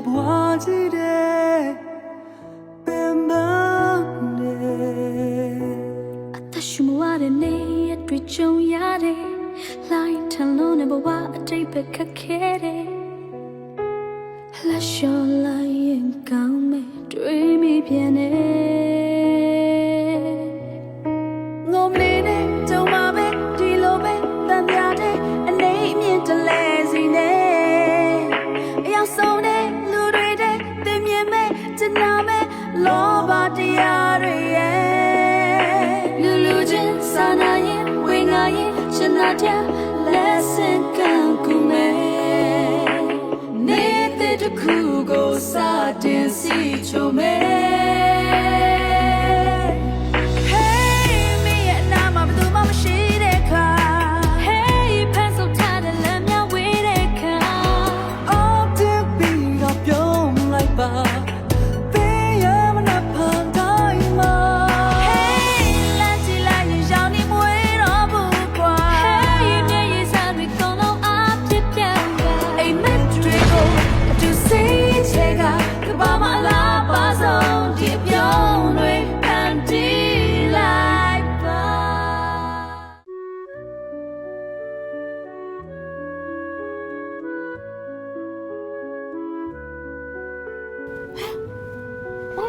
ဖြစ်လာဘွားကြီးတဲ့ပင်ပန်းနေအသက်ရှူမဝတဲ့နေရတွေ့ကြုံရတယ်လိုက်ထလုံးနဲ့ဘဝအတိတ်ပဲခက်ခဲတယ် ရင်ကျနာတဲ့ lesson ကန်ကူမဲ့နေတဲ့တခု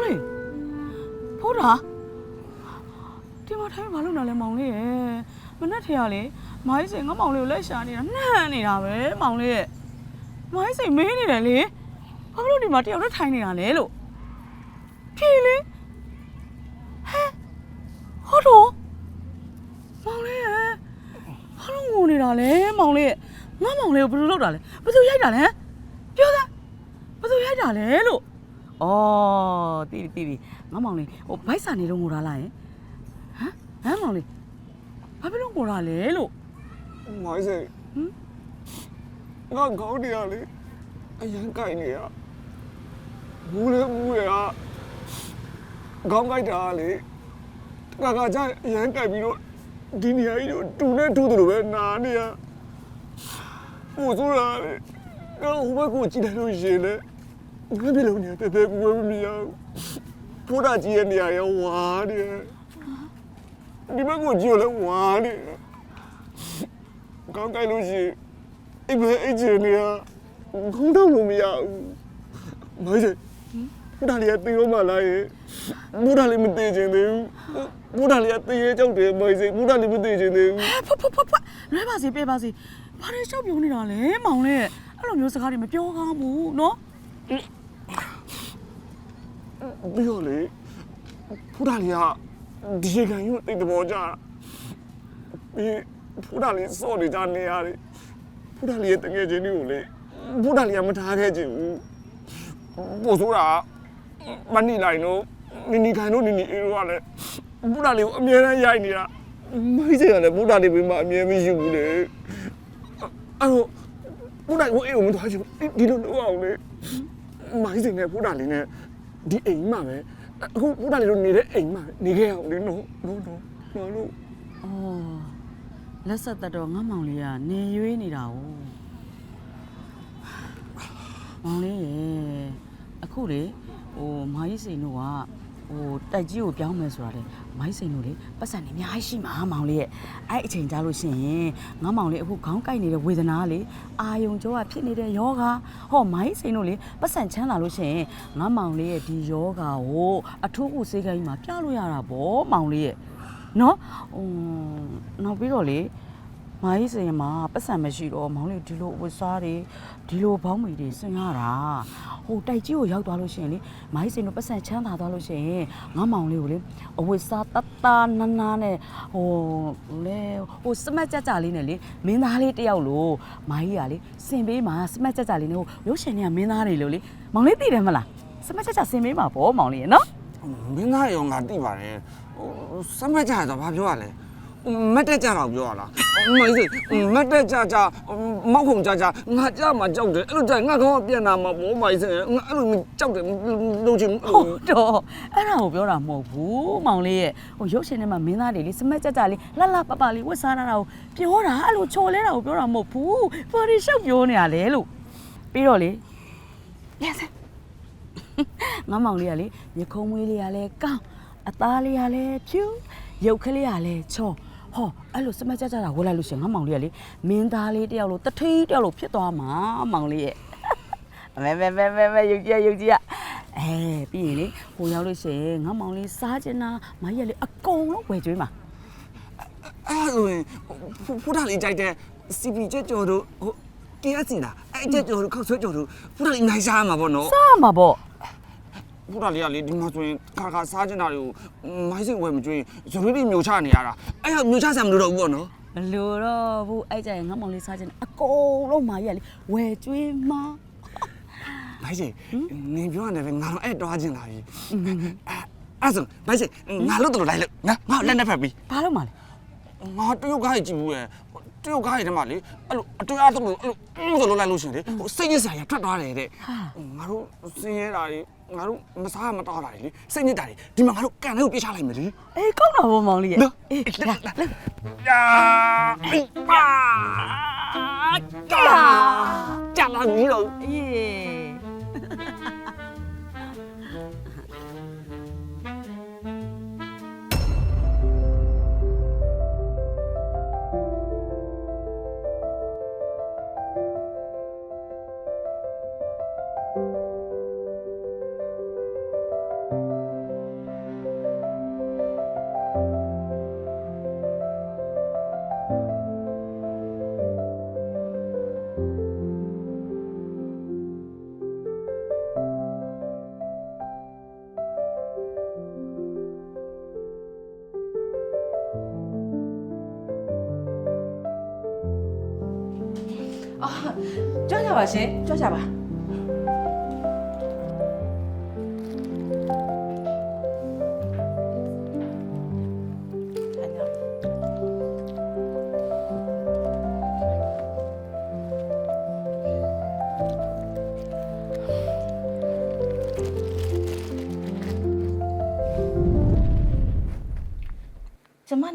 လေးဖိုးတာဒီမှာထိုင်ဘာလုပ်နေလဲမောင်လေးရဲ့မနဲ့ထေရလေမိုင်းစင်ငါမောင်လေးကိုလက်ရှာနေတာနှမ်းနေတာပဲမောင်လေးရဲ့မိုင်းစင်မင်းနေတယ်လေဘာလို့ဒီမှာတယောက်တည်းထိုင်နေတာလဲလို့ဖြေလေဟဲဟုတ်တော့မောင်လေးရဲ့ဘာလို့ငိုနေတာလဲမောင်လေးရဲ့ငါမောင်လေးကိုဘယ်လိုလုပ်တာလဲဘယ်သူရိုက်တာလဲပြောစမ်းဘယ်သူရိုက်တာလဲလို့။ အော်တီးတီးတီးငါမောင်လေးဟိုဘိုက်စာနေတော့ငိုတာလားယင်။ဟမ်ဟမ်မောင်လေးဘာဖြစ်လို့ငိုတာလဲလို့မိုင်းစေဟမ်ငါကောင်းနေရလေအရန်ကြိုက်နေရမူးလေမူးရကောင်းကြိုက်တာလေတခါခါကျအရန်ကြိုက်ပြီးတော့ဒီနေရာကြီးတော့တူနဲ့တူတယ်လို့ပဲနားနေရဟိုဆိုရာလေငါဟိုဘက်ကိုကြည့်တယ်လို့ရှင်လေ ငါပြေလုံးနေတဲတဲကူမမြင်ရဘူးဖိုးတာကြီးရဲ့နေရာရောဝါနေဒီဘက်ကိုကြည့်လို့ဝါနေကောင်းကြိုက်လို့ရှိရင်အိမ်ပဲအိတ်ချင်နေရခုံးတော့လို့မရဘူးမိုင်းစေဘုရားလေးကတေရောမလာရဲ့ဘုရားလေးမတေချင်သေးဘူးဘုရားလေးကတေရဲကြောက်တယ်မိုင်းစေဘုရားလေးမတေချင်သေးဘူး။ဟဲ့ဖွတ်ဖွတ်ဖွတ်ဖွတ်လွဲပါစေပေးပါစေ။ဘာလို့ရှောက်ပြောနေတာလဲမောင်လေးအဲ့လိုမျိုးစကားတွေမပြောကောင်းဘူးနော် ပြီးတော့လေဘုရားလေးကဒီရေကန်ယူတိတ်တဘောကြပြီးဘုရားလေးစော့နေကြနေရတယ်ဘုရားလေးရဲ့တငယ်ချင်းတွေကိုလေဘုရားလေးကမထားခဲ့ချင်ဘူးပို့ဆိုတာမနီလိုက်တော့နီနီခိုင်တို့နီနီအေးတို့ကလည်းဘုရားလေးကိုအမြဲတမ်းရိုက်နေတာမိတ်ဆွေကလည်းဘုရားလေးဘေးမှာအမြဲမရှိဘူးလေအဲ့တော့ဘုရားကိုအေးကိုမသွားချင်ဘူးဒီလိုလုပ်အောင်လေမိုင်းစင်နဲ့ဘုရားလေးနဲ့ ဒီအိမ်မှာပဲအခုဘုရားလေးတို့နေတဲ့အိမ်မှာနေခဲ့အောင်လေနော်နော်နော်နော်လို့။အော်လက်ဆက်သက်တော့ငါမောင်လေးကနေရွေးနေတာ哦။မောင်လေးရေအခုလေဟိုမာကြီးစိန်တို့က ဟိုတိုက်ကြီးကိုပြောင်းမယ်ဆိုတာလေမိုင်းစိန်တို့လေပတ်စံနေအများကြီးရှိမှာမောင်လေးရဲ့အဲ့အချိန်ကြာလို့ရှိရင်ငါမောင်လေးအခုခေါင်းကိုက်နေတဲ့ဝေဒနာလေအာယုံကြောကဖြစ်နေတဲ့ယောဂဟောမိုင်းစိန်တို့လေပတ်စံချမ်းလာလို့ရှိရင်ငါမောင်လေးရဲ့ဒီယောဂကိုအထူးကုစေးခိုင်းမှာပြလို့ရတာဗောမောင်လေးရဲ့နော်ဟိုနောက်ပြီးတော့လေမာကြီးစင်မှာပတ်စံမရှိတော့မောင်လေးဒီလိုအဝတ်စားတွေဒီလိုဘောင်းမီတွေဆင်ရတာဟိုတိုက်ကြီးကိုရောက်သွားလို့ရှိရင်လေမာကြီးစင်တို့ပတ်စံချမ်းသာသွားလို့ရှိရင်ငါမောင်လေးကိုလေအဝတ်စားတတ်တာနာနာနဲ့ဟိုလေဟိုစမတ်ကြကြလေးနဲ့လေမင်းသားလေးတယောက်လို့မာကြီးကလေစင်ပေးမှာစမတ်ကြကြလေးနဲ့ဟိုရုပ်ရှင်တွေကမင်းသားတွေလို့လေမောင်လေးသိတယ်မလားစမတ်ကြကြစင်ပေးမှာပေါ့မောင်လေးရနော်မင်းသားရောငါတိပါတယ်ဟိုစမ်းမကြတော့ဘာပြောရလဲ မတ်တက်ကြတော့ပြောရလားမိုင်းစေမတ်တက်ကြကြမောက်ခုံကြကြငါကြမှာကြောက်တယ်အဲ့လိုကြငါကောပြန်လာမှာဘောမိုင်းစေငါအဲ့လိုကြောက်တယ်လုံချင်ဟုတ်တော့အဲ့ဒါကိုပြောတာမဟုတ်ဘူးမောင်လေးရဲ့ဟိုရုပ်ရှင်ထဲမှာမင်းသားတွေလေးစမက်ကြကြလေးလှလှပပလေးဝတ်စားရတာကိုပြောတာအဲ့လိုချော်လဲတာကိုပြောတာမဟုတ်ဘူးပေါ်ရီရှောက်ပြောနေရလေလို့ပြီးတော့လေပြန်စမ်းငါမောင်လေးကလေညခုံးမွေးလေးကလည်းကောင်းအသားလေးကလည်းဖြူရုပ်ကလေးကလည်းချော ဟောအဲ့လိုစမတ်ကြကြတာဝတ်လိုက်လို့ရှရင်ငါမောင်လေးကလေမင်းသားလေးတယောက်လို့တထိတ်တယောက်လို့ဖြစ်သွားမှာမောင်လေးရဲ့မဲမဲမဲမဲမဲယုတ်ကြည်ယုတ်ကြည်အဲပြီးရင်လေဟိုရောက်လို့ရှရင်ငါမောင်လေးစားချင်တာမကြီးကလေအကုန်လုံးဝယ်ကျွေးမှာအဲ့ဒါဆိုရင်ဖူတာလေးကြိုက်တဲ့ CP ကြက်ကြော်တို့ဟို KFC လားအဲ့ကြက်ကြော်တို့ခောက်ဆွဲကြော်တို့ဖူတာလေးနိုင်စားမှာပေါ့နော်စားမှာပေါ့ ဖူတာလေးကလေဒီမှာဆိုရင်ခါခါစားချင်တာတွေကိုမိုင်းစိတ်ဝယ်မကျွေးဇရွေးပြီးမျိုးချနေရတာအဲ့ဒါမျိုးချဆံမလို့တော့ဘူးပေါ့နော်ဘလို့တော့ဘူးအဲ့ကြရင်ငါမောင်လေးစားချင်တာအကုန်လုံးမကြီးကလေဝယ်ကျွေးမှာမိုင်းစိတ်နေပြောရတယ်ပဲငါတော့အဲ့တွားချင်လာပြီအဲ့ဆိုမိုင်းစိတ်ငါလို့တော့လိုက်လို့နော်ငါလက်နဲ့ဖက်ပြီးဘာလို့မလဲငါတရုတ်ကားကြီးကြည့်ဘူးရဲ့ တရုတ်ကားကြီးထဲမှာလေအဲ့လိုအတွေ့အသုံးလို့အဲ့လိုအဲ့လိုဆိုလို့လိုက်လို့ရှင်လေဟိုစိတ်ညစ်စရာထွက်သွားတယ်တဲ့ငါတို့စင်းရဲတာတွေငါတို့မစားမတော့တာတွေလေစိတ်ညစ်တာတွေဒီမှာငါတို့ကန်လေးကိုပြချလိုက်မယ်လေအေးကောင်းတာပေါ့မောင်လေးရဲ့နော်အေးလာလာယာ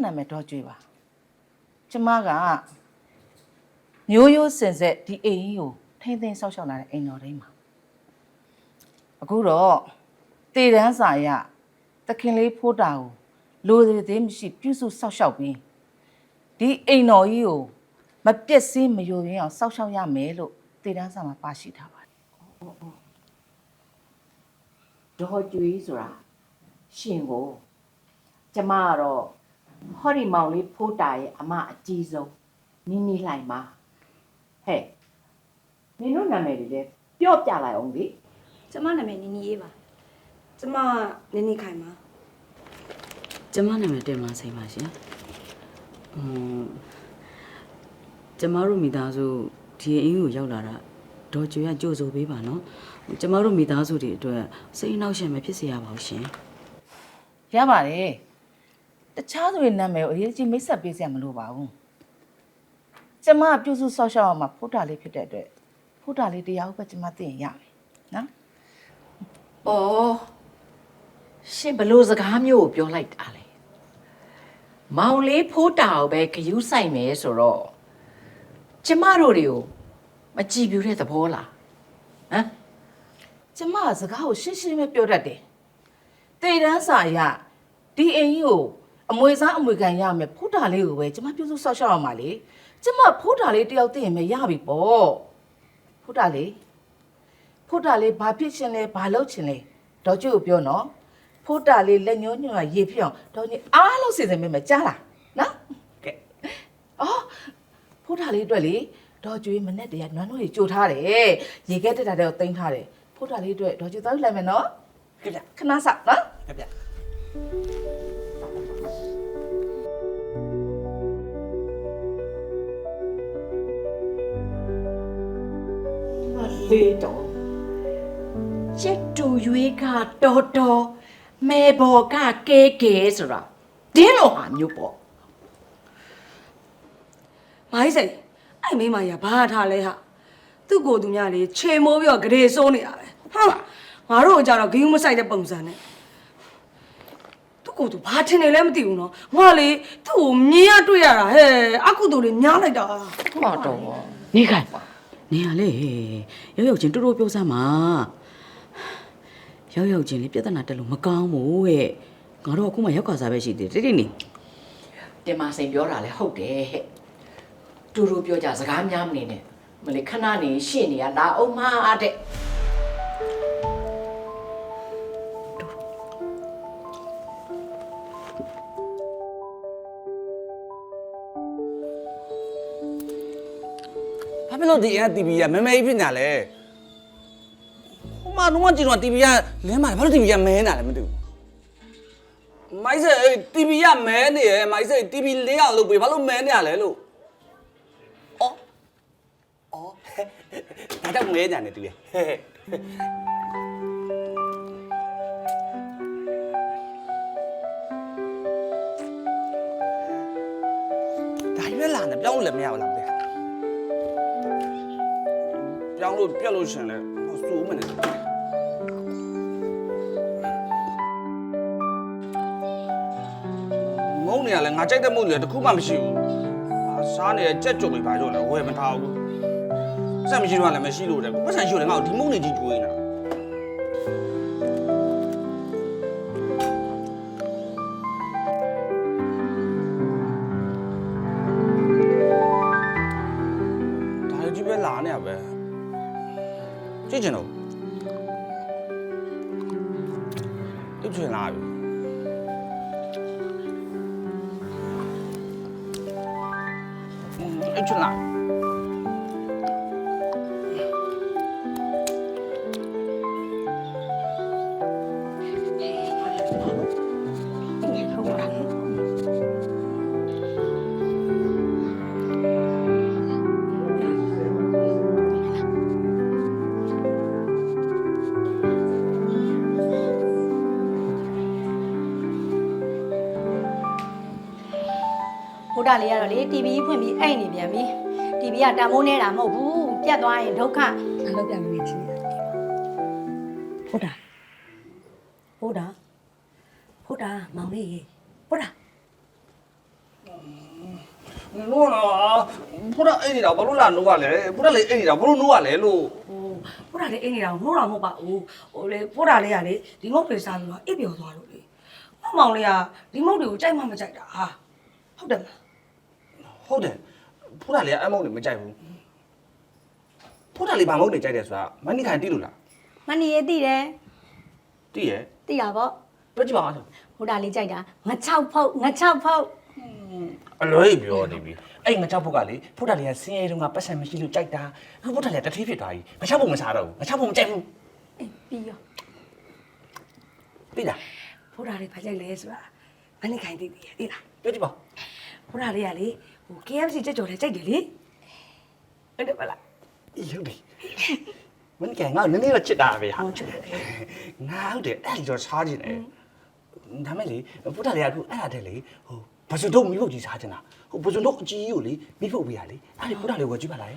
နာမည်တော့ကြွေးပါကျမကမျိုးရိုးစင်ဆက်ဒီအိမ်ကြီးကိုထိမ့်သိမ်းဆောက်ရှောက်လာတဲ့အိမ်တော်တိုင်းမှာအခုတော့တည်တန်းစာရတခင်လေးဖိုးတာကိုလိုသေးသေးမရှိပြုစုဆောက်ရှောက်ပြီးဒီအိမ်တော်ကြီးကိုမပြက်စင်းမယိုရင်းအောင်ဆောက်ရှောက်ရမယ်လို့တည်တန်းစာမှာပါရှိထားပါတယ်ဒေါ်ကျွေးဆိုတာရှင်ကိုကျမကတော့ ဟောဒီမောင်လေးဖိုးတာရဲ့အမအကြီးဆုံးနီနီလှိုင်ပါဟဲ့နင်တို့နာမည်တွေလည်းပြော့ပြလိုက်အောင်လေကျမနာမည်နီနီရေးပါကျမနီနီခိုင်ပါကျမနာမည်တင်မဆိုင်ပါရှင်อืมကျမတို့မိသားစုဒီအင်းကိုရောက်လာတာဒေါ်ကျွေကကြိုဆိုပေးပါနော်ကျမတို့မိသားစုတွေအတွက်စိတ်အနှောက်အယှက်မဖြစ်စေရပါဘူးရှင်ရပါတယ် တခြားသူတွေနာမည်ကိုအရေးကြီးမိတ်ဆက်ပေးစရာမလိုပါဘူးကျမပြုစုဆောက်ရှောက်အောင်မှာဖိုးတာလေးဖြစ်တဲ့အတွက်ဖိုးတာလေးတရားဥပဒေကျမသိရင်ရမယ်နော်။အော်ရှင်ဘလို့စကားမျိုးကိုပြောလိုက်တာလေ။မောင်လေးဖိုးတာကိုပဲဂယူးဆိုင်မယ်ဆိုတော့ကျမတို့တွေကိုမကြည့်ပြတဲ့သဘောလား။ဟမ်ကျမကစကားကိုရှင်းရှင်းပဲပြောတတ်တယ်တေတန်းစာရဒီအိမ်ကြီးကို အမွေစားအမွေခံရမယ်ဖိုးတာလေးကိုပဲကျမပြုစုဆောက်ရှောက်အောင်ပါလေကျမဖိုးတာလေးတယောက်သိရင်ပဲရပြီပေါ့ဖိုးတာလေးဖိုးတာလေးဘာဖြစ်ရှင်လဲဘာလုပ်ချင်လဲဒေါ်ကျွတ်ကိုပြောနော်ဖိုးတာလေးလက်ညှိုးညွှန်ရေဖြစ်အောင်ဒေါ်ကြီးအားလုံးစီစဉ်ပေးမယ်ကြားလားနော်ကဲအော်ဖိုးတာလေးအတွက်လေဒေါ်ကျွေးမနဲ့တည်းကနွမ်းတို့ကြီးကြိုထားတယ်ရေခဲတက်တာတဲ့ကိုတင်ထားတယ်ဖိုးတာလေးအတွက်ဒေါ်ကျွေးသွားလိုက်မယ်နော်ခဏခဏဆောက်နော်ပြ လေးတော့ချက်တူရွေးကတော်တော်မဲဘော်ကကဲကဲဆိုတာတင်းလို့ဟာမျိုးပေါ့မိုင်းစိန်အဲ့မိန်းမကြီးကဘာထားလဲဟာသူ့ကိုယ်သူများလေခြေမိုးပြီးတော့ဂရေစိုးနေတာပဲဟာငါတို့ကကြတော့ဂယုမဆိုင်တဲ့ပုံစံနဲ့သူ့ကိုယ်သူဘာထင်နေလဲမသိဘူးနော်ငါလေသူ့ကိုမြင်ရတွေ့ရတာဟဲ့အကုသိုလ်လေးညားလိုက်တာဟောတော့နေခိုင်ပါ နေရလေရုပ်ရုပ်ချင်းတူတူပြောစမ်းပါရောက်ရောက်ချင်းလေးပြဿနာတက်လို့မကောင်းဘူးဟဲ့ငါတို့ကအခုမှရောက်ခါစားပဲရှိသေးတယ်တိတိနေတင်မစိန်ပြောတာလည်းဟုတ်တယ်ဟဲ့တူတူပြောကြစကားများမနေနဲ့မလေးခဏနေရှင့်နေရလာအောင်မတဲ့ ဘာဖြစ်လို့ဒီအိမ်က TV ကမဲမဲကြီးဖြစ်ညာလဲဟိုမှာတော့ကြည့်တော့ TV ကလင်းပါလေဘာလို့ TV ကမဲနေတာလဲမသိဘူးမိုက်စေ TV ကမဲနေရယ်မိုက်စေ TV လင်းအောင်လုပ်ပေးဘာလို့မဲနေရလဲလို့အော်အော်ဒါတော့မဲညာနေတူရဲ့ဟဲ့ဟဲ့ဒါရွက်လာနေပြောင်းလို့လည်းမရဘူးလား လို့ပြက်လို့ရှင်လဲဟိုစိုးမနေမုံနေရလဲငါကြိုက်တဲ့မုံတွေတခုမှမရှိဘူးဟာစားနေတဲ့ကြက်ကြုံတွေပါတော့လဲဝယ်မထားဘူးစက်မရှိတော့လည်းမရှိလို့တဲ့ပတ်စံရှိလို့လည်းငါ့ကိုဒီမုံတွေကြီးကျွေးနေတာ အိတ်ချင် လေးကတော့လေ TV ဖွင့်ပြီးအိတ်နေပြန်ပြီ TV ကတန်မိုးနေတာမဟုတ်ဘူးပြတ်သွားရင်ဒုက္ခအလုပ်ပြန်နေချင်တယ်ဟုတ်တာဟုတ်တာဟုတ်တာမောင်လေးဟုတ်တာလို့နော်ဘုရားအိတ်နေတာဘာလို့လာနိုးရလဲဘုရားလေအိတ်နေတာဘာလို့နိုးရလဲလို့ဟိုဟုတ်တာလေးအိမ်နေတာမိုးတော့မဟုတ်ပါဘူးဟိုလေဟုတ်တာလေးကလေဒီမုတ်တွေစားပြီးတော့အိပ်ပျော်သွားလို့လေမောင်လေးကဒီမုတ်တွေကိုကြိုက်မှမကြိုက်တာဟာဟုတ်တယ်မလား ဟုတ်တယ်ဘုရားလေအမုံတွေမကြိုက်ဘူးဘုရားလေဘာမုံတွေကြိုက်တယ်ဆိုတာမနိခိုင်တိလို့လားမနီရေးသိတယ်တိရဲ့သိတာပေါ့ပြောကြည့်ပါဦးဘုဒ္ဓလေးကြိုက်တာငါ6ဖုတ်ငါ6ဖုတ်အလွဲပြောနေပြီအဲ့ငါချောက်ဖို့ကလေဖုတ်တာလေးကဆင်းရဲတုန်းကပတ်စံမရှိလို့ကြိုက်တာဖုတ်တာလေးကတထေးဖြစ်သွားပြီငါချောက်ဖို့မစားတော့ဘူးငါချောက်ဖို့မကြိုက်ဘူးအေးပြီးရောသိလားဟုတ်တာလေးဖတ်လိုက်လဲဆိုတာမနေ့ခိုင်သိသေးတယ်သိလားပြောကြည့်ပါဟုတ်တာလေးကလေ ဟို KFC ကြက်ကြော်လေးကြိုက်တယ်လေဟုတ်တယ်မလား ရုပ်တယ်မင်းကငါနည်းနည်းတော့ချစ်တာပဲဟာ ဟုတ်ချစ်တယ် ငါဟုတ်တယ်အဲ့ဒီတော့စားခြင်းတယ်ဒါမဲ့လေဖုတ်တာလေးကအခုအဲ့ဒါတဲ့လေဟိုဘဇွန်တော့မိဖို့ကြီးစားခြင်းတာဟိုဘဇွန်တော့အကြီးကြီးကိုလေမိဖို့ပေးရလေအဲ့ဒီဖုတ်တာလေးဝယ်ကြည့်ပါလား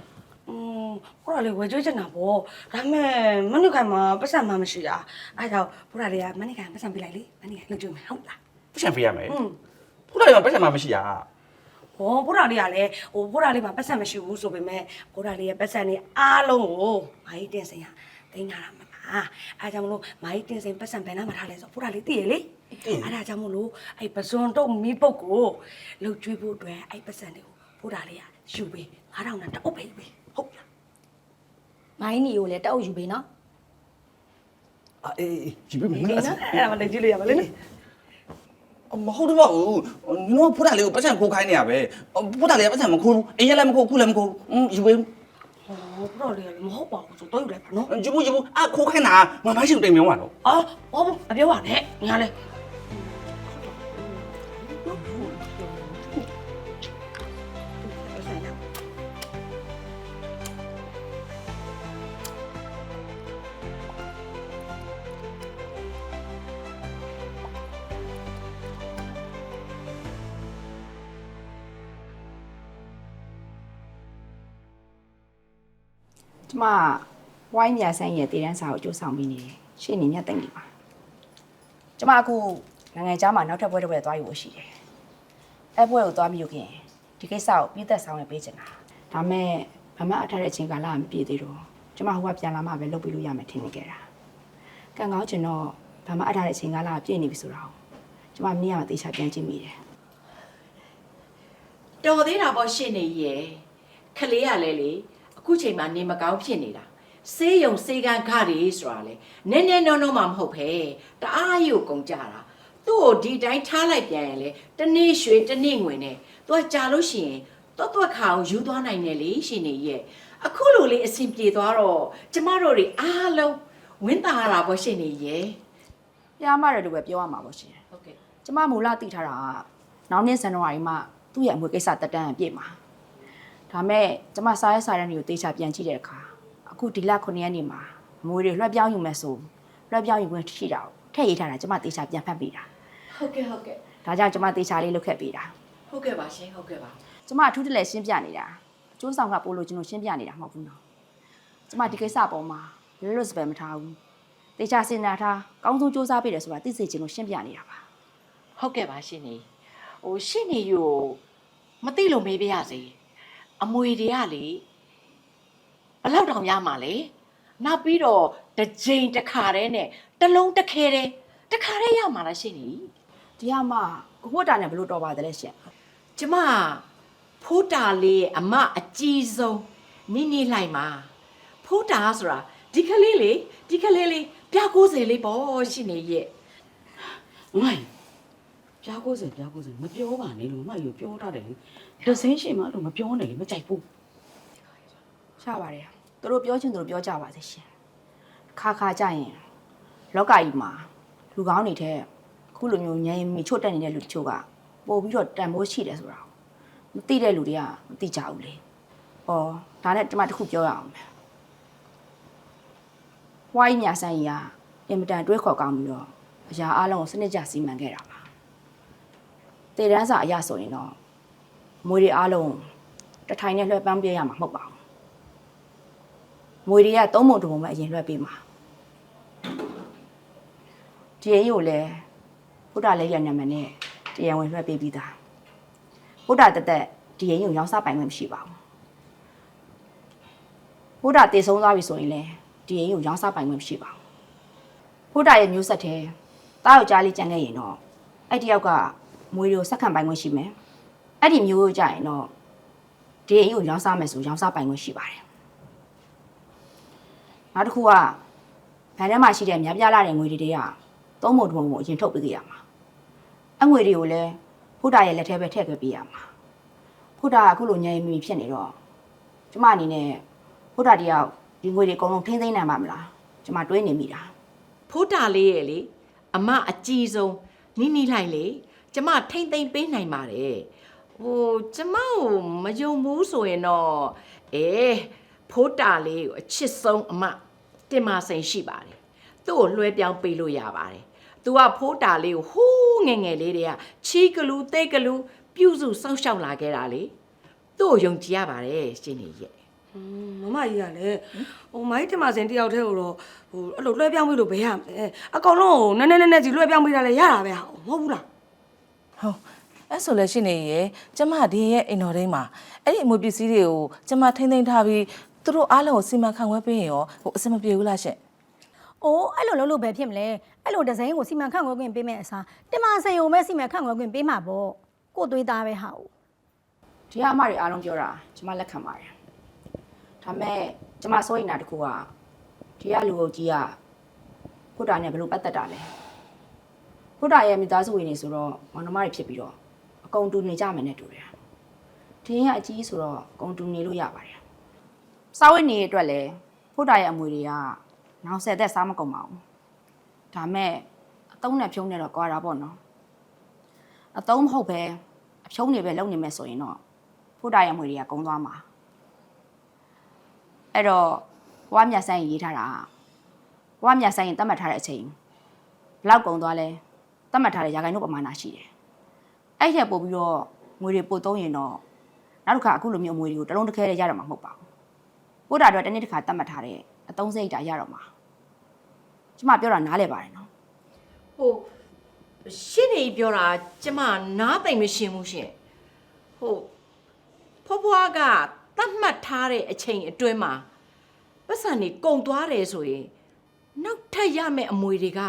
อืมဟုတ်တာလေးဝယ်ကြွေးချင်တာပေါ့ဒါပေမဲ့မနေ့ခိုင်မှာပတ်စံမှမရှိတာအဲဒါကြောင့်ဟုတ်တာလေးကမနေ့ခိုင်ပတ်စံပေးလိုက်လေမနေ့ခိုင်လုပ်ကြည့်မယ်ဟုတ်လား ပတ်စံပေးရမယ် อืม ဖုတ်တာလေးကပတ်စံမှမရှိတာ ဟောဘုရားလေးကလည်းဟိုဘုရားလေးမှာပတ်စံမရှိဘူးဆိုပေမဲ့ဘုရားလေးရဲ့ပတ်စံလေးအားလုံးကိုမာကြီးတင်စင်ရတင်လာတာမလားအဲဒါကြောင့်မလို့မာကြီးတင်စင်ပတ်စံဘယ်နာမှာထားလဲဆိုဘုရားလေးသိရလေအဲဒါကြောင့်မလို့အဲ့ပဇွန်တော့မီးပုတ်ကိုလှုပ်ကျွေးဖို့အတွက်အဲ့ပတ်စံလေးကိုဘုရားလေးကယူပေး9000နဲ့တအုပ်ပဲယူပေးဟုတ်လားမိုင်းနီကိုလည်းတအုပ်ယူပေးနော်အေးအေးကြည့်ပေးမယ်ဒီနော်နော်အဲ့ဒါမှလည်းကြည့်လို့ရပါလေ မဟုတ်တော့ဘူးနင်တို့ဖုတ်တာလေးကိုပတ်စံခိုးခိုင်းနေရပဲဖုတ်တာလေးကပတ်စံမခိုးဘူးအရင်လည်းမခိုးခုလည်းမခိုးอืมယူပေးဟောဘုရားလေးကလည်းမဟုတ်ပါဘူးဆိုတော့ယူလိုက်ပါနော်ယူဘူးယူဘူးအခိုးခိုင်းတာမမရှိဘူးတိမ်မြောင်းပါတော့အော်ဘောမပြောပါနဲ့ညာလေပ ကျမဝိုင်းမြဆိုင်ရဲ့တည်တန်းစာကိုအကျိုးဆောင်ပြီးနေတယ်ရှေ့နေမြတ်တိတ်နေပါကျမအခုနိုင်ငံခြားမှာနောက်ထပ်ပွဲတစ်ပွဲသွားယူဖို့ရှိတယ်အဲပွဲကိုသွားပြီးယူခင်ဒီကိစ္စကိုပြည်သက်ဆောင်ရပေးချင်တာဒါမဲ့မမအထားတဲ့အချိန်ကာလကမပြည့်သေးတော့ကျမဟိုကပြန်လာမှပဲလုပ်ပြီးလို့ရမယ်ထင်နေကြတာကကံကောင်းချင်တော့ဘာမှအပ်ထားတဲ့အချိန်ကာလကပြည့်နေပြီဆိုတော့ကျမမနေ့ကမှတေချာပြန်ကြည့်မိတယ်တော်သေးတာပေါ့ရှင့်နေကြီးရယ်ခလေးရလဲလေအ ခုချိန်မှာနေမကောင်းဖြစ်နေတာစေးရုံစေးကန်းခတွေဆိုတာလေနည်းနည်းနော်နော်မှမဟုတ်ဖဲတအားကြီးကိုကုန်ကြတာသူ့ကိုဒီတိုင်းထားလိုက်ပြန်ရင်လေတနေ့ရွှေတနေ့ငွေနဲ့သူကကြာလို့ရှိရင်တွတ်တွတ်ခါအောင်ယူသွားနိုင်တယ်လေရှင်နေကြီးရယ်အခုလိုလေးအဆင်ပြေသွားတော့ကျမတို့တွေအားလုံးဝင်းတာရတာပေါ့ရှင်နေကြီးရယ်ပြားမရတူပဲပြောရမှာပေါ့ရှင်ဟုတ်ကဲ့ကျမမူလသိထားတာကနောက်နှစ်ဇန်နဝါရီမှာသူ့ရဲ့အမွေကိစ္စတက်တန်းပြည့်မှာ ဒါမဲ့ကျမစားရဲစားရတဲ့တွေကိုတေချာပြန်ကြည့်တဲ့အခါအခုဒီလ9ရက်နေ့မှာအမွေတွေလွှဲပြောင်းယူမယ်ဆိုလွှဲပြောင်းယူခွင့်ရှိတာကိုထည့်ရေးထားတာကျမတေချာပြန်ဖတ်ပေးတာဟုတ်ကဲ့ဟုတ်ကဲ့ဒါကြောင့်ကျမတေချာလေးလုပ်ခဲ့ပေးတာဟုတ်ကဲ့ပါရှင်ဟုတ်ကဲ့ပါကျမအထူးတလဲရှင်းပြနေတာအကျိုးဆောင်ကပို့လို့ကျွန်တော်ရှင်းပြနေတာမဟုတ်ဘူးနော်ကျမဒီကိစ္စပေါ်မှာလွတ်လွတ်စပယ်မထားဘူးတေချာစင်နာထားကောင်းဆုံးစူးစမ်းပေးတယ်ဆိုတာသိစေချင်လို့ရှင်းပြနေတာပါဟုတ်ကဲ့ပါရှင်နေဟိုရှင်နေယူမသိလို့မေးပြရစေ အမွေတွေကလေဘယ်လောက်တောင်ရမှာလဲနောက်ပြီးတော့တစ်ကြိမ်တစ်ခါတည်းနဲ့တစ်လုံးတစ်ခဲတည်းတစ်ခါတည်းရမှာလားရှင်နေဒီကမှကိုဝတ်တာနဲ့ဘလို့တော်ပါတယ်လဲရှင်ကျမဖိုးတာလေးရဲ့အမအကြီးဆုံးနိနိလိုက်မှာဖိုးတာဆိုတာဒီကလေးလေဒီကလေးလေးပြ90လေးပေါ့ရှင်နေရဲ့မမိုင်ပြား90ပြား90မပြောပါနဲ့လို့မမယူပြောထားတယ်လေ ဒဇင်းရှင်မလို့မပြောနဲ့လေမကြိုက်ဘူးရပါတယ်သူတို့ပြောချင်သူတို့ပြောကြပါစေရှင်ခါခါကြရင်လောကကြီးမှာလူကောင်းတွေတဲ့ခုလိုမျိုးညင်မီချွတ်တက်နေတဲ့လူတချို့ကပို့ပြီးတော့တန်ဖိုးရှိတယ်ဆိုတာကိုမသိတဲ့လူတွေကမသိကြဘူးလေ။အော်ဒါနဲ့ကျွန်မတစ်ခုပြောရအောင်မယ်။ဝိုင်းညာဆန်းကြီးကအင်မတန်တွေးခေါ်ကောင်းပြီးတော့အရာအလုံးကိုစနစ်ကျစီမံခဲ့တာပါ။တေတန်းစာအရာဆိုရင်တော့ မွေတွေအလုံးတစ်ထိုင်နဲ့လွှဲပန်းပြရမှာမဟုတ်ပါဘူး။မွေတွေကသုံးပုံတစ်ပုံပဲအရင်လွှဲပေးမှာ။ဒီရင်ကိုလည်းဘုရားလေးရနာမည်နဲ့တရားဝင်လွှဲပေးပြီးသား။ဘုရားတသက်ဒီရင်ကိုရောင်းစားပိုင်ခွင့်မရှိပါဘူး။ဘုရားတည်ဆုံးသွားပြီဆိုရင်လည်းဒီရင်ကိုရောင်းစားပိုင်ခွင့်မရှိပါဘူး။ဘုရားရဲ့မျိုးဆက်တဲ့တားယောက်ကြားလေးကြံခဲ့ရင်တော့အဲ့ဒီယောက်ကမွေတွေကိုဆက်ခံပိုင်ခွင့်ရှိမယ်။ အဲ့ဒီမျိုးကိုကြရင်တော့ဒီရင်ကိုရောင်းစားမယ်ဆိုရောင်းစားပိုင်ခွင့်ရှိပါတယ်။နောက်တစ်ခုကဗန်ထဲမှာရှိတဲ့များပြားလာတဲ့ငွေတွေတွေကသုံးပုံတစ်ပုံကိုအရင်ထုတ်ပေးကြရမှာ။အငွေတွေကိုလည်းဖုဒ္ဒါရဲ့လက်ထဲပဲထည့်ခဲ့ပေးရမှာ။ဖုဒ္ဒါကအခုလိုညံရီမီဖြစ်နေတော့ကျမအနေနဲ့ဖုဒ္ဒါတယောက်ဒီငွေတွေအကုန်လုံးထိမ့်သိမ်းနိုင်မှာမလား။ကျမတွေးနေမိတာဖိုးတာလေးရဲ့လေအမအကြီးဆုံးနိနိလိုက်လေကျမထိမ့်သိမ့်ပေးနိုင်ပါတယ် ဟိုကျမကိုမယုံဘူးဆိုရင်တော့အဲဖိုးတာလေးကိုအချစ်ဆုံးအမတင်မစိန်ရှိပါတယ်သူ့ကိုလွှဲပြောင်းပေးလို့ရပါတယ်သူကဖိုးတာလေးကိုဟိုးငယ်ငယ်လေးတွေကချီကလူတိတ်ကလူပြုစုစောင့်ရှောက်လာခဲ့တာလေသူ့ကိုယုံကြည်ရပါတယ်ရှင်နေရဲ့မမကြီးကလည်းဟိုမိုင်းတင်မစင်တယောက်တည်းကိုတော့ဟိုအဲ့လိုလွှဲပြောင်းပြီးလို့ဘယ်ရမလဲအကောင်လုံးကိုနည်းနည်းနည်းနည်းစီလွှဲပြောင်းပြီးတာလည်းရတာပဲဟာမဟုတ်ဘူးလားဟုတ် အဲ့ဆိုလည်းရှိနေရဲ့ကျမဒီရဲ့အိမ်တော်တိုင်းမှာအဲ့ဒီအမွေပစ္စည်းတွေကိုကျမထိမ့်သိမ်းထားပြီးသူတို့အားလုံးကိုစီမံခန့်ခွဲပေးရင်ရောဟိုအဆင်မပြေဘူးလားရှင့်။အိုးအဲ့လိုလုပ်လို့ပဲဖြစ်မလဲ။အဲ့လိုဒီဇိုင်းကိုစီမံခန့်ခွဲခွင့်ပေးမယ်အစားတင်မဆိုင်ုံပဲစီမံခန့်ခွဲခွင့်ပေးမှာပေါ့။ကို့သွေးသားပဲဟာ။။ဒီကအမတွေအားလုံးပြောတာကျမလက်ခံပါတယ်။ဒါမဲ့ကျမစိုးရိမ်တာတစ်ခုကဒီကလူအုပ်ကြီးကဖုဒ္ဒါနဲ့ဘယ်လိုပတ်သက်တာလဲ။ဖုဒ္ဒါရဲ့မိသားစုဝင်နေဆိုတော့မောင်နှမတွေဖြစ်ပြီးတော့ အကုန်တူနေကြမယ်နဲ့တူတယ်။ဒီရင်ကအကြီးဆိုတော့အကုန်တူနေလို့ရပါတယ်။စာဝတ်နေရအတွက်လည်းဖုဒ္ဒါရဲ့အမွေတွေကနောက်ဆက်သက်စားမကုန်ပါဘူး။ဒါမဲ့အတုံးနဲ့ဖြုံးနေတော့ကြွားတာပေါ့နော်။အတုံးမဟုတ်ပဲအဖြုံးနေပဲလုံနေမယ်ဆိုရင်တော့ဖုဒ္ဒါရဲ့အမွေတွေကကုန်းသွားမှာ။အဲ့တော့ဝါမြတ်ဆိုင်ရေးထားတာဝါမြတ်ဆိုင်ရင်တတ်မှတ်ထားတဲ့အချိန်ဘလောက်ကုန်းသွားလဲတတ်မှတ်ထားတဲ့ရာခိုင်နှုန်းပမာဏရှိတယ်။ အဲ့ထက်ပို့ပြီးတော့ငွေတွေပို့သုံးရင်တော့နောက်တစ်ခါအခုလိုမျိုးအမွေတွေကိုတစ်လုံးတစ်ခဲတည်းရတော့မှာမဟုတ်ပါဘူး။ဖုဒ္ဒါတော့တစ်နေ့တစ်ခါတတ်မှတ်ထားတဲ့အသုံးစရိတ်တာရတော့မှာ။ကျမပြောတာနားလည်ပါတယ်နော်ဟိုရှင်းနေပြောတာကျမနားသိမ့်မရှင်းဘူးရှင်ဟိုဖွားဖွားကတတ်မှတ်ထားတဲ့အချိန်အတွင်းမှာပတ်စံနေကုံသွားတယ်ဆိုရင်နောက်ထပ်ရမယ့်အမွေတွေက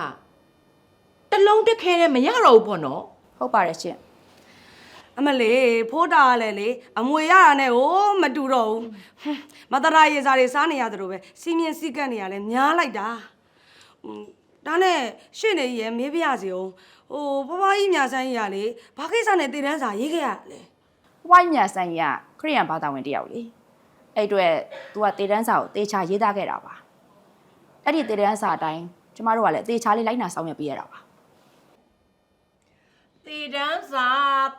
တစ်လုံးတစ်ခဲနဲ့မရတော့ဘူးပေါ့နော်ဟုတ်ပါတယ်ရှင် အမလေးဖိုးတာကလည်းလေအမွေရတာနဲ့ဟိုမတူတော့ဘူးဟွန်းမတရာရေစာတွေစားနေရတယ်လို့ပဲစီမင်းစီကတ်နေရလဲများလိုက်တာဟွန်းဒါနဲ့ရှင့်နေကြီးရဲ့မေးပြရစီအောင်ဟိုဘဘကြီးမြဆန်းကြီးကလေဘာကိစ္စနဲ့တည်တန်းစာရေးခဲ့ရလဲဝိုင်းမြဆန်ကြီးကခရိယန်ဘာသာဝင်တယောက်လေအဲ့အတွက် तू ကတေတန်းစာကိုတေချာရေးသားခဲ့တာပါအဲ့ဒီတေတန်းစာအတိုင်းကျမတို့ကလည်းတေချာလေးလိုက်နာဆောင်ရွက်ပေးရတာပါ တေတန်းစာ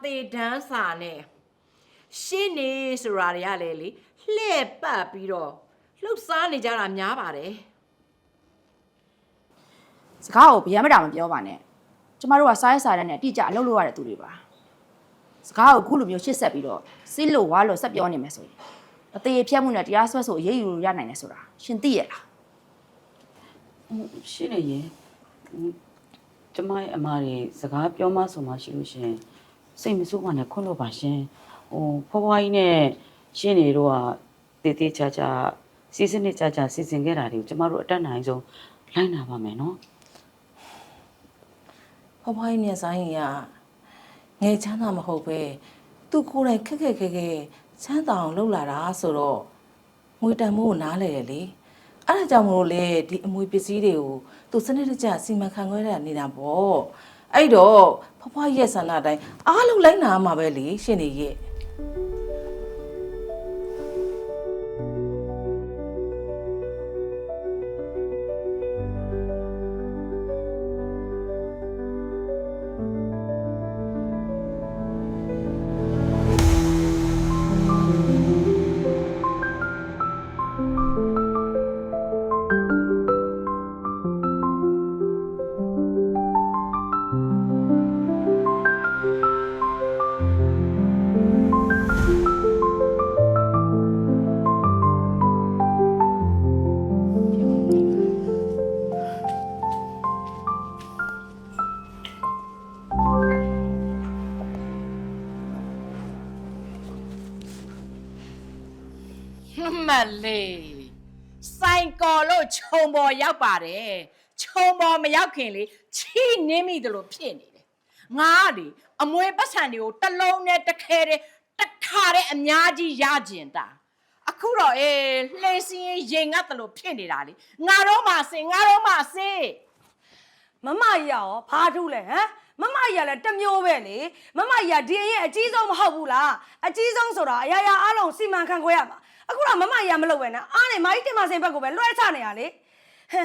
တေတန်းစာနဲ့ရှင်းနေဆိုတာတွေကလေလေလှဲ့ပတ်ပြီးတော့လှုပ်ရှားနေကြတာများပါတယ်စကားကိုဗျမ်းမတာမပြောပါနဲ့ကျမတို့ကစားရစားတဲ့နဲ့အတိအကျအလုပ်လုပ်ရတဲ့သူတွေပါစကားကိုခုလိုမျိုးရှစ်ဆက်ပြီးတော့စစ်လို့ဝါလို့ဆက်ပြောနေမယ်ဆိုရင်အသေးဖြတ်မှုနဲ့တရားစွဲဆိုအရေးယူလို့ရနိုင်တယ်ဆိုတာရှင်သိရလားရှင်းနေရင်ဟို ကျမရဲ့အမားတွေစကားပြောမှဆိုမှရှိလို့ရှရင်စိတ်မဆိုးပါနဲ့ခွင့်လို့ပါရှင်ဟိုဖွားဖွားကြီးနဲ့ရှင်းနေတော့ကတေးသေးချာချာစီစနစ်ချာချာစီစဉ်ခဲ့တာတွေကိုကျမတို့အတက်နိုင်ဆုံးလိုက်နာပါမယ်နော်ဖွားဖွားကြီးမြတ်ဆိုင်ကြီးကငယ်ချမ်းသာမဟုတ်ပဲသူကိုယ်တိုင်ခက်ခက်ခဲခဲချမ်းသာအောင်လုပ်လာတာဆိုတော့ငွေတန်မိုးကိုနားလဲတယ်လေအဲ့ဒါကြောင့်မလို့လေဒီအမွေပစ္စည်းတွေကို သူစနစ်တကျစီမံခန့်ခွဲရနေတာပေါ့အဲ့တော့ဖွားဖွားကြီးရဲ့ဆန္ဒအတိုင်းအားလုံးလိုက်နာရမှာပဲလေရှင်နေရဲ့ ပေါ်ရောက်ပါတယ်ခြုံပေါ်မရောက်ခင်လေချီနင်းမိတယ်လို့ဖြစ်နေတယ်ငါကလေအမွေပတ်စံတွေကိုတစ်လုံးနဲ့တစ်ခဲတဲ့တစ်ခါတဲ့အများကြီးရကျင်တာအခုတော့အေးလှေစင်းရင်ရင်ငတ်တယ်လို့ဖြစ်နေတာလေငါတော့မှစင်ငါတော့မှစင်မမကြီးရောဘာထူးလဲဟမ်မမကြီးကလည်းတစ်မျိုးပဲလေမမကြီးကဒီအိမ်ရဲ့အကြီးဆုံးမဟုတ်ဘူးလားအကြီးဆုံးဆိုတာအရာရာအားလုံးစီမံခန့်ခွဲရမှာအခုတော့မမကြီးကမလုပ်ပဲနဲ့အားနေမာကြီးတင်မစင်ဘက်ကိုပဲလွှဲချနေရလေ ဟဲ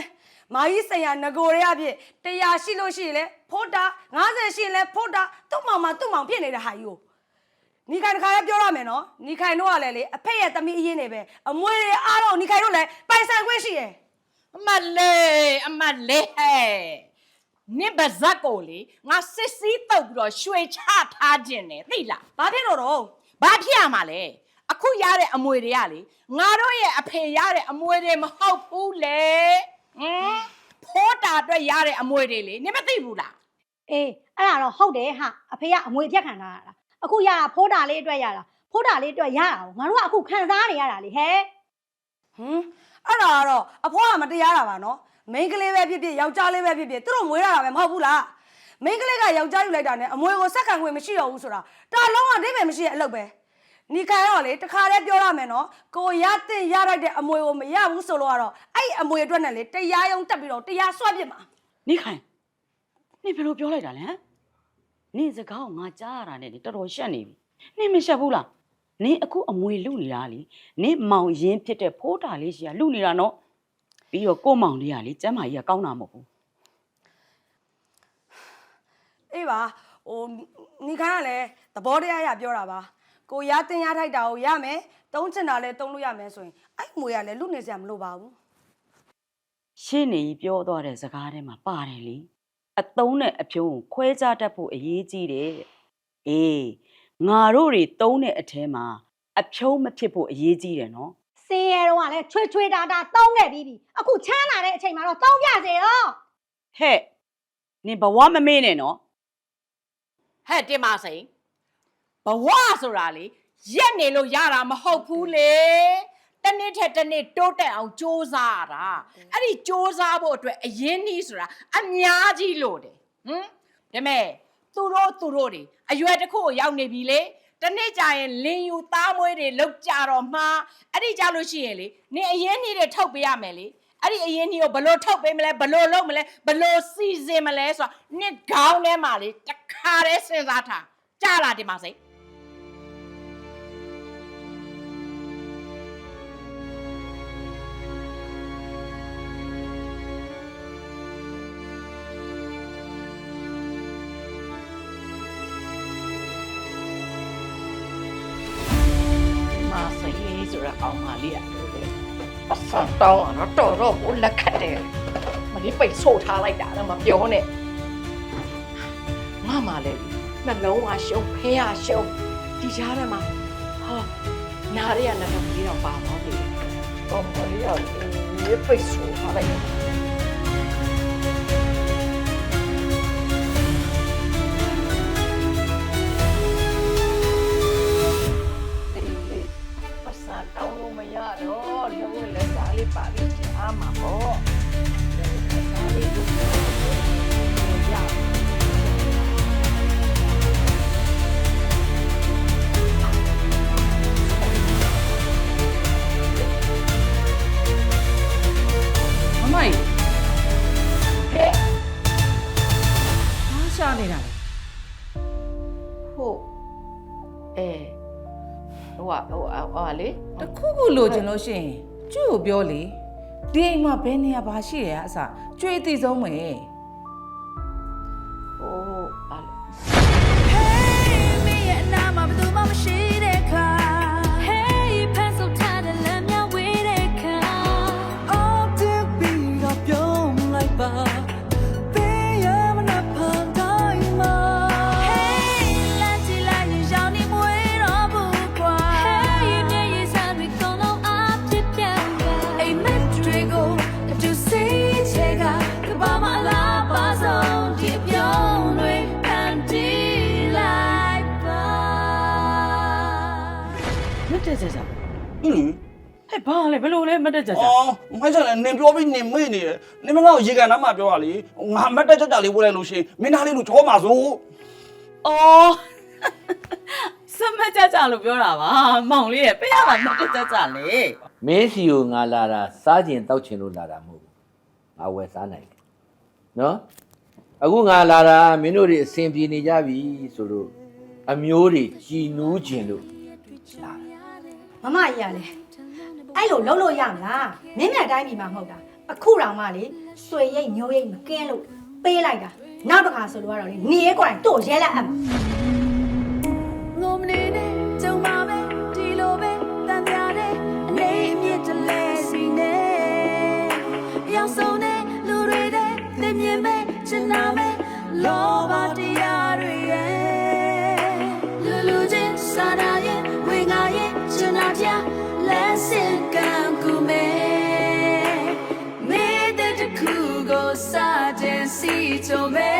မာကြီးဆိုင်ရာငကိုရဲအဖြစ်တရားရှိလို့ရှိရင်လေဖိုးတာ90ရှိရင်လေဖိုးတာသူ့မောင်မသူ့မောင်ဖြစ်နေတဲ့ဟာကြီးကိုနီခိုင်တခါလည်းပြောရမယ်နော်နီခိုင်တို့ကလည်းလေအဖေရဲ့တမီးအရင်နေပဲအမွေတွေအားလုံးနီခိုင်တို့လည်းပိုင်ဆိုင်ခွင့်ရှိတယ်အမလေးအမလေးဟဲ့နင့်ပါဇက်ကိုလေငါစစ်စည်းတုပ်ပြီးတော့ရွှေချထားခြင်းနဲ့သိလားဘာဖြစ်လို့တော့ဘာဖြစ်ရမှာလဲအခုရတဲ့အမွေတွေကလေငါတို့ရဲ့အဖေရတဲ့အမွေတွေမဟုတ်ဘူးလေ ဟမ်ဖိုးတာအတွက်ရတဲ့အမွေတွေလေနင်မသိဘူးလားအေးအဲ့ဒါတော့ဟုတ်တယ်ဟာအဖေကအမွေပြက်ခံထားရတာအခုရတာဖိုးတာလေးအတွက်ရတာဖိုးတာလေးအတွက်ရတာကိုငါတို့ကအခုခံစားနေရတာလေဟဲ့ဟမ်အဲ့ဒါကတော့အဖွားကမတရားတာပါနော်မိန်းကလေးပဲဖြစ်ဖြစ်ယောက်ျားလေးပဲဖြစ်ဖြစ်သူတို့မွေးရတာပဲမဟုတ်ဘူးလားမိန်းကလေးကယောက်ျားယူလိုက်တာနဲ့အမွေကိုစက်ခံခွင့်မရှိတော့ဘူးဆိုတာဒါလုံးဝအဓိပ္ပာယ်မရှိတဲ့အလုပ်ပဲ နီခိုင်တော့လေတခါတည်းပြောရမယ်နော်ကိုရတဲ့ရလိုက်တဲ့အမွေကိုမရဘူးဆိုလို့ကတော့အဲ့အမွေအတွက်နဲ့လေတရားရုံးတက်ပြီးတော့တရားစွဲပြစ်မှာနိခိုင်နင်ဘယ်လိုပြောလိုက်တာလဲဟမ်နင်စကားကိုငါကြားရတာနဲ့လေတော်တော်ရှက်နေပြီနင်မရှက်ဘူးလားနင်အခုအမွေလူနေတာလေနင်မောင်ရင်းဖြစ်တဲ့ဖိုးတာလေးရှိကလူနေတာနော်ပြီးတော့ကို့မောင်လေးကလေကျမ်းမာကြီးကကောင်းတာမဟုတ်ဘူးအေးပါဟိုနီခိုင်ကလည်းသဘောတရားရပြောတာပါ ကိုရတင်ရထိုက်တာကိုရမယ်တုံးချင်တာလဲတုံးလို့ရမယ်ဆိုရင်အဲ့အမွေကလည်းလူနေစရာမလိုပါဘူးရှင်းနေကြီးပြောသွားတဲ့စကားထဲမှာပါတယ်လေအတုံးနဲ့အဖြုံးကိုခွဲခြားတတ်ဖို့အရေးကြီးတယ်တဲ့အေးငါတို့တွေတုံးတဲ့အထဲမှာအဖြုံးမဖြစ်ဖို့အရေးကြီးတယ်နော်စင်ရဲတော့ကလည်းချွေချွေတာတာတောင်းခဲ့ပြီးပြီအခုချမ်းလာတဲ့အချိန်မှာတော့တောင်းပြစေတော့ဟဲ့နင်ဘဝမမေ့နဲ့နော်ဟဲ့တင်မစိန် ဘဝဆိုတာလေရက်နေလို့ရတာမဟုတ်ဘူးလေတ တစ်နေ့ထက်တစ်နေ့တိုးတက်အောင်စ조사ရတာအဲ့ဒီစ조사ဖို့အတွက်အရင်နည်းဆိုတာအများကြီးလို့တယ်ဟမ်ဒါမဲ့သူတို့သူတို့တွေအရွယ်တစ်ခုကိုရောက်နေပြီလေတနေ့ကျရင်လင်ယူသားမွေးတွေလောက်ကြတော့မှအဲ့ဒီကြလို့ရှိရင်လေနင်အရင်နည်းတွေထုတ်ပေးရမယ်လေအဲ့ဒီအရင်နည်းကိုဘလို့ထုတ်ပေးမလဲဘလို့လုပ်မလဲဘလို့စီစဉ်မလဲဆိုတော့နင်ခေါင်းထဲမှာလေတခါတည်းစဉ်းစားထားကြားလာတယ်မစိ မာ အောင်မလေးရတယ်အဆန်တောင်းတော့တော်တော့ကိုလက်ခတ်တယ်မလေးပိတ်ဆို့ထားလိုက်တာတော့မပြောနဲ့ငါမလည်းနှလုံးကရှုံးဖဲရရှုံးဒီကြားထဲမှာဟာနားရရလည်းကြီးတော့ပါတော့ပြီကောင်းမလေးရလေးပိတ်ဆို့ထားလိုက် ပြီးအားမှာပေါ့လက်စားလေးကိုရမမကြီးဟဲ့ဘာရှာနေတာလဲဟုတ်အဲဟိုကဟိုဟာလေတခုခုလိုချင်လို့ရှိရင်ကျွတ်ကိုပြောလေ ဒီအိမ်မှာဘယ်နေရာဘာရှိရအစားကျွေးအသိဆုံးမ တ်တက်ကြကြဟင်းလေဟဲ့ဘာလဲဘယ်လိုလဲမတ်တက်ကြကြအော်မိုက်စံလည်းနင်ပြောပြီးနင်မေ့နေတယ်နင်မငါ့ကိုရေကန်နားမှာပြောရလေငါမတ်တက်ကြကြလေးပို့လိုက်လို့ရှိရင်မင်းသားလေးတို့ချောမှာစို့အော်စမတ်ကြကြလို့ပြောတာပါမောင်လေးရဲ့ပေးရမှာမတ်တက်ကြကြလေမင်းစီကိုငါလာတာစားကျင်တောက်ချင်လို့လာတာမဟုတ်ဘူးငါဝယ်စားနိုင်တယ်နော်အခုငါလာတာမင်းတို့တွေအဆင်ပြေနေကြပြီဆိုလို့အမျိုးတွေကြည်နူးကျင်လို့လာတာ မမကြီးရလေအဲ့လိုလုံးလို့ရမလားမင်းမြတ်တိုင်းပြည်မှာမဟုတ်တာအခုတောင်မှလေဆွေရိတ်မျိုးရိတ်မကင်းလို့ပေးလိုက်တာနောက်တစ်ခါဆိုလို့ကတော့လေနေရဲကွာတို့ရဲလက်အပ်မှာငုံမနေနဲ့ကြုံပါပဲဒီလိုပဲတန်ပြားတဲ့အနေအမြင့်တလဲစီနဲ့ရောက်ဆုံးတဲ့လူတွေတဲ့သိမြင်မဲ့ချင်နာမဲ့လော to me.